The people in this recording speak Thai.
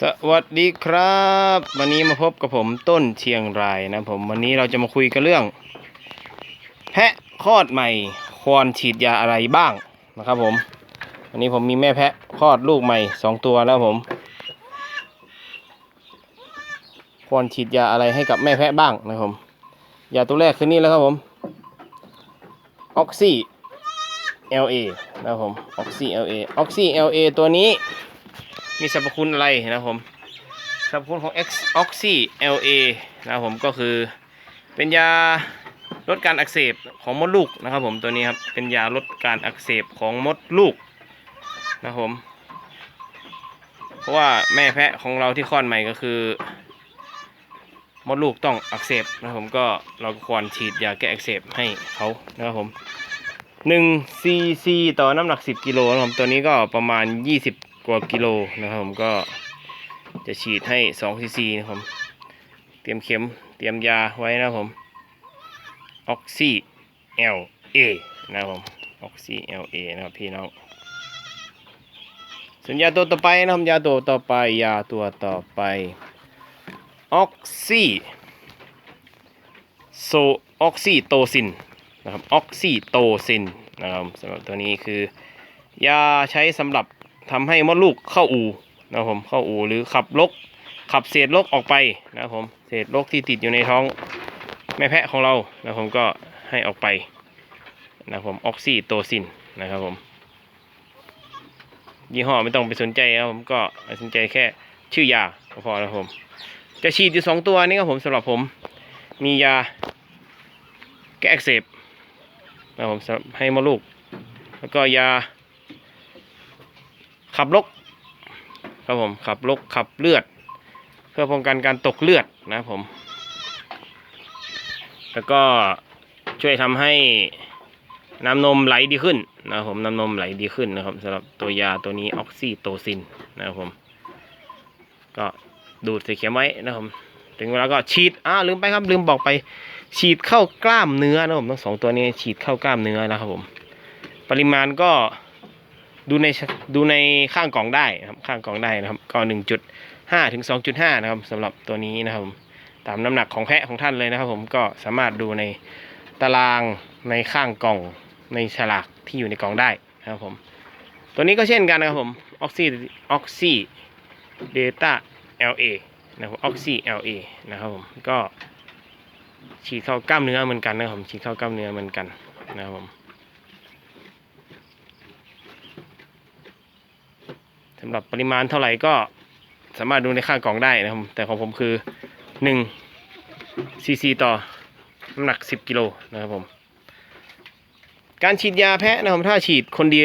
สวัสดีครับ วันนี้มาพบกับผมต้นเชียงรายนะผมวันนี้เราจะมาคุยกันเรื่อง แพะคลอดใหม่ควรฉีดยาอะไรบ้างนะครับผม วันนี้ผมมีแม่แพะคลอดลูกใหม่สองตัวแล้วผมควรฉีดยาอะไรให้กับแม่แพะบ้างนะผมยาตัวแรกคือนี่แล้วครับผมออกซี่ LA นะครับผมออกซี่ LA ออกซี่ LA ตัวนี้ มีสรรพคุณอะไรนะครับผมสรรพคุณของ X Oxy LA นะครับผมก็คือเป็นยาลดการอักเสบของมดลูกนะครับผมตัวนี้ครับเป็นยาลดการอักเสบของมดลูกนะครับผม เพราะว่าแม่แพะของเราที่คลอดใหม่ก็คือ มดลูกต้องอักเสบนะครับผมก็เราควรฉีดยาแก้อักเสบให้เขานะครับผม1ซีซีต่อน้ำหนัก 10 กิโลนะครับผมตัวนี้ก็ประมาณ 20 กว่ากิโลนะครับผมก็จะฉีดให้2ซีซีนะครับเตรียมเข็มเตรียมยาไว้นะครับผมออกซิเอลเอนะครับผมออกซิเอลเอนะครับพี่น้องส่วนยาตัวต่อไปนะครับยาตัวต่อไปยาตัวต่อไปออกซิโซออกซิโตซินนะครับออกซิโตซินนะครับสำหรับตัวนี้คือยาใช้สำหรับ ทำให้มดลูกเข้าอู่นะครับผมเข้าอู่หรือขับลกขับเศษลกออกไปนะครับผมเศษลกที่ติดอยู่ในท้องแม่แพะของเรานะผมก็ให้ออกไปนะครับผมออกซิโตซินนะครับผมยี่ห้อไม่ต้องไปสนใจนะครับผมก็สนใจแค่ชื่อยาก็พอแล้วผม จะฉีดอยู่สองตัวนี้ครับผมสำหรับผมมียาแก้อักเสบนะครับผมสำหรับให้มดลูก แล้วก็ยา ขับลกครับผมขับลกขับเลือด เพื่อป้องกันการตกเลือดนะครับผม แล้วก็ช่วยทำให้น้ำนมไหลดีขึ้นนะครับผมน้ำนมไหลดีขึ้นนะครับสำหรับตัวยาตัวนี้ออกซิโตซินนะครับผม ก็ดูดใส่เข็มไว้นะครับผมถึงเวลาก็ฉีดอ่าลืมไปครับลืมบอกไป ฉีดเข้ากล้ามเนื้อนะผมทั้งสองตัวนี้ฉีดเข้ากล้ามเนื้อนะครับผม ปริมาณก็ ดูในดูในข้างกล่องได้นะครับข้างกล่องได้นะครับ ก็หนึ่งจุดห้าถึงสองจุดห้านะครับสำหรับตัวนี้นะครับผมตามน้ำหนักของแพะของท่านเลยนะครับ ผมก็สามารถดูในตารางในข้างกล่องในฉลากที่อยู่ในกล่องได้นะครับผมตัวนี้ก็เช่นกันนะครับผมออกซิออกซิเดต้า LA นะครับออกซิ LA นะครับผมก็ฉีดเข้ากล้ามเนื้อเหมือนกันนะครับผมฉีดเข้ากล้ามเนื้อเหมือนกันนะครับผม สำหรับปริมาณเท่าไหร่ก็สามารถดูในข้างกล่องได้นะครับ แต่ของผมคือ1ซีซีต่อน้ำหนัก 10 กิโลนะครับผม การฉีดยาแพะนะครับถ้าฉีดคนเดียว